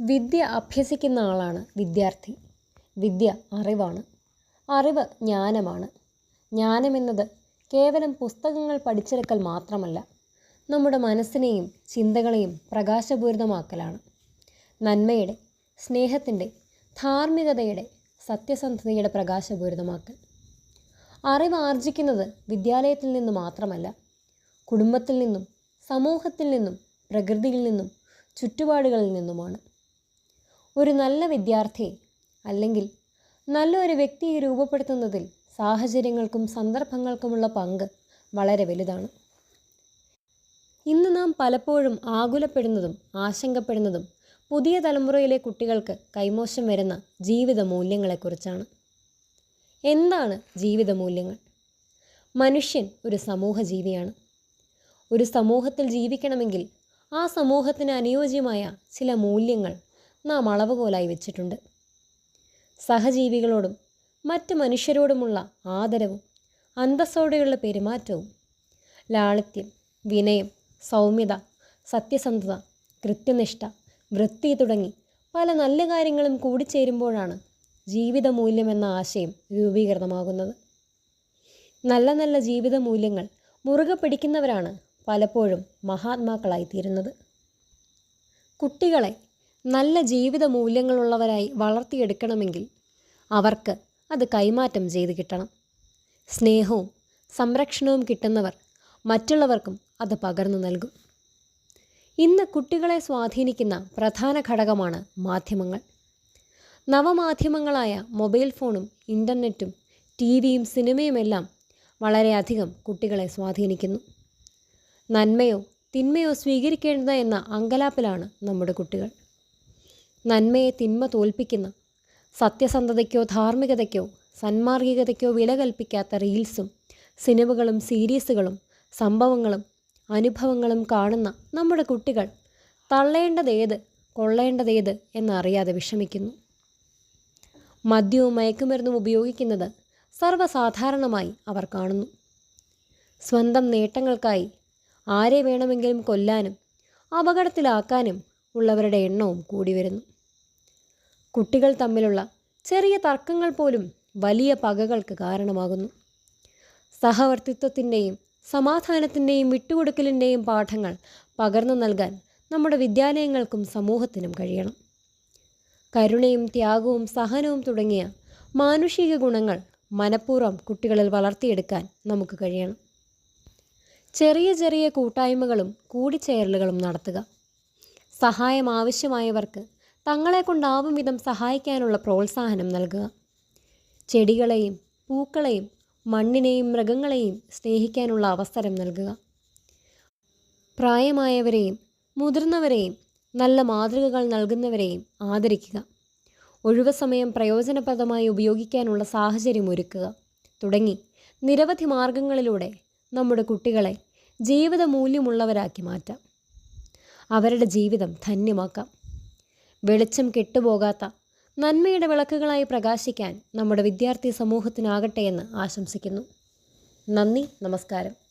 വിദ്യ അഭ്യസിക്കുന്ന ആളാണ് വിദ്യാർത്ഥി. വിദ്യ അറിവാണ്. അറിവ് ജ്ഞാനമാണ്. ജ്ഞാനമെന്നത് കേവലം പുസ്തകങ്ങൾ പഠിച്ചെടുക്കൽ മാത്രമല്ല നമ്മുടെ മനസ്സിനെയും ചിന്തകളെയും പ്രകാശപൂരിതമാക്കലാണ്. നന്മയുടെ സ്നേഹത്തിന്റെ ധാർമ്മികതയുടെ സത്യസന്ധതയുടെ പ്രകാശപൂരിതമാക്കൽ. അറിവ് ആർജിക്കുന്നത് വിദ്യാലയത്തിൽ നിന്ന് മാത്രമല്ല കുടുംബത്തിൽ നിന്നും സമൂഹത്തിൽ നിന്നും പ്രകൃതിയിൽ നിന്നും ചുറ്റുപാടുകളിൽ നിന്നുമാണ്. ഒരു നല്ല വിദ്യാർത്ഥിയെ അല്ലെങ്കിൽ നല്ലൊരു വ്യക്തിയെ രൂപപ്പെടുത്തുന്നതിൽ സാഹചര്യങ്ങൾക്കും സന്ദർഭങ്ങൾക്കുമുള്ള പങ്ക് വളരെ വലുതാണ്. ഇന്ന് നാം പലപ്പോഴും ആകുലപ്പെടുന്നതും ആശങ്കപ്പെടുന്നതും പുതിയ തലമുറയിലെ കുട്ടികൾക്ക് കൈമോശം വരുന്ന ജീവിത മൂല്യങ്ങളെക്കുറിച്ചാണ് എന്താണ് ജീവിത മൂല്യങ്ങൾ മനുഷ്യൻ ഒരു സമൂഹ ജീവിയാണ് ഒരു സമൂഹത്തിൽ ജീവിക്കണമെങ്കിൽ ആ സമൂഹത്തിന് അനുയോജ്യമായ ചില മൂല്യങ്ങൾ നാം അളവുകോലായി വെച്ചിട്ടുണ്ട്. സഹജീവികളോടും മറ്റ് മനുഷ്യരോടുമുള്ള ആദരവും അന്തസ്സോടെയുള്ള പെരുമാറ്റവും ലാളിത്യം വിനയം സൗമ്യത സത്യസന്ധത കൃത്യനിഷ്ഠ വൃത്തി തുടങ്ങി പല നല്ല കാര്യങ്ങളും കൂടിച്ചേരുമ്പോഴാണ് ജീവിത മൂല്യം എന്ന ആശയം രൂപീകൃതമാകുന്നത്. നല്ല നല്ല ജീവിത മൂല്യങ്ങൾ മുറുകെ പിടിക്കുന്നവരാണ് പലപ്പോഴും മഹാത്മാക്കളായിത്തീരുന്നത്. കുട്ടികളെ നല്ല ജീവിത മൂല്യങ്ങളുള്ളവരായി വളർത്തിയെടുക്കണമെങ്കിൽ അവർക്ക് അത് കൈമാറ്റം ചെയ്ത് കിട്ടണം. സ്നേഹവും സംരക്ഷണവും കിട്ടുന്നവർ മറ്റുള്ളവർക്കും അത് പകർന്നു നൽകും. ഇന്ന് കുട്ടികളെ സ്വാധീനിക്കുന്ന പ്രധാന ഘടകമാണ് മാധ്യമങ്ങൾ. നവമാധ്യമങ്ങളായ മൊബൈൽ ഫോണും ഇന്റർനെറ്റും ടി വിയും സിനിമയുമെല്ലാം വളരെയധികം കുട്ടികളെ സ്വാധീനിക്കുന്നു. നന്മയോ തിന്മയോ സ്വീകരിക്കേണ്ടത് എന്ന അങ്കലാപ്പിലാണ് നമ്മുടെ കുട്ടികൾ. നന്മയെ തിന്മ തോൽപ്പിക്കുന്ന സത്യസന്ധതയ്ക്കോ ധാർമ്മികതയ്ക്കോ സന്മാർഗികതയ്ക്കോ വില കൽപ്പിക്കാത്ത റീൽസും സിനിമകളും സീരീസുകളും സംഭവങ്ങളും അനുഭവങ്ങളും കാണുന്ന നമ്മുടെ കുട്ടികൾ തള്ളേണ്ടതേത് കൊള്ളേണ്ടതേത് എന്നറിയാതെ വിഷമിക്കുന്നു. മദ്യവും മയക്കുമരുന്നും ഉപയോഗിക്കുന്നത് സർവസാധാരണമായി അവർ കാണുന്നു. സ്വന്തം നേട്ടങ്ങൾക്കായി ആരെ വേണമെങ്കിലും കൊല്ലാനും അപകടത്തിലാക്കാനും ഉള്ളവരുടെ എണ്ണവും കൂടി വരുന്നു. കുട്ടികൾ തമ്മിലുള്ള ചെറിയ തർക്കങ്ങൾ പോലും വലിയ പകകൾക്ക് കാരണമാകുന്നു. സഹവർത്തിത്വത്തിന്റെയും സമാധാനത്തിന്റെയും വിട്ടുകൊടുക്കലിന്റെയും പാഠങ്ങൾ പകർന്നു നൽകാൻ നമ്മുടെ വിദ്യാലയങ്ങൾക്കും സമൂഹത്തിനും കഴിയണം. കരുണയും ത്യാഗവും സഹനവും തുടങ്ങിയ മാനുഷിക ഗുണങ്ങൾ മനഃപൂർവം കുട്ടികളിൽ വളർത്തിയെടുക്കാൻ നമുക്ക് കഴിയണം. ചെറിയ ചെറിയ കൂട്ടായ്മകളും കൂടിച്ചേരലുകളും നടത്തുക. സഹായം ആവശ്യമായവർക്ക് തങ്ങളെ കൊണ്ടാവും വിധം സഹായിക്കാനുള്ള പ്രോത്സാഹനം നൽകുക. ചെടികളെയും പൂക്കളെയും മണ്ണിനെയും മൃഗങ്ങളെയും സ്നേഹിക്കാനുള്ള അവസരം നൽകുക. പ്രായമായവരെയും മുതിർന്നവരെയും നല്ല മാതൃകകൾ നൽകുന്നവരെയും ആദരിക്കുക. ഒഴിവ് സമയം പ്രയോജനപ്രദമായി ഉപയോഗിക്കാനുള്ള സാഹചര്യം ഒരുക്കുക. തുടങ്ങി. നിരവധി മാർഗങ്ങളിലൂടെ നമ്മുടെ കുട്ടികളെ ജീവിത മൂല്യമുള്ളവരാക്കി മാറ്റാം. അവരുടെ ജീവിതം ധന്യമാക്കാം. വെളിച്ചം കെട്ടുപോകാത്ത നന്മയുടെ വിളക്കുകളായി പ്രകാശിക്കാൻ നമ്മുടെ വിദ്യാർത്ഥി സമൂഹത്തിനാകട്ടെ എന്ന് ആശംസിക്കുന്നു. നന്ദി നമസ്കാരം.